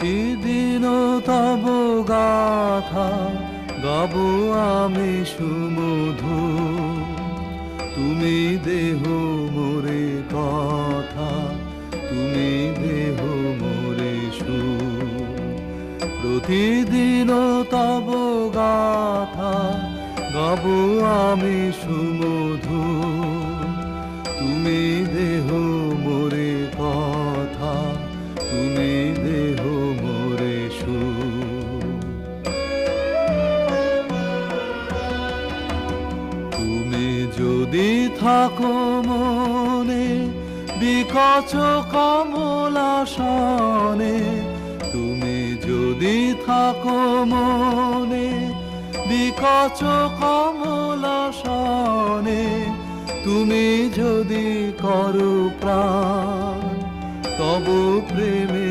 প্রতিদিন তব গাথা, গাব আমি সুমধু। তুমি দেহ মোরে কথা, তুমি দেহ মোরে সুর। প্রতিদিন তব গাথা, গাব আমি সুমধু। যদি থাকো মনে বিকচ কমলাসনে, তুমি যদি থাকো মনে বিকচ কমলাসনে, তুমি যদি করো প্রাণ, তব প্রেমে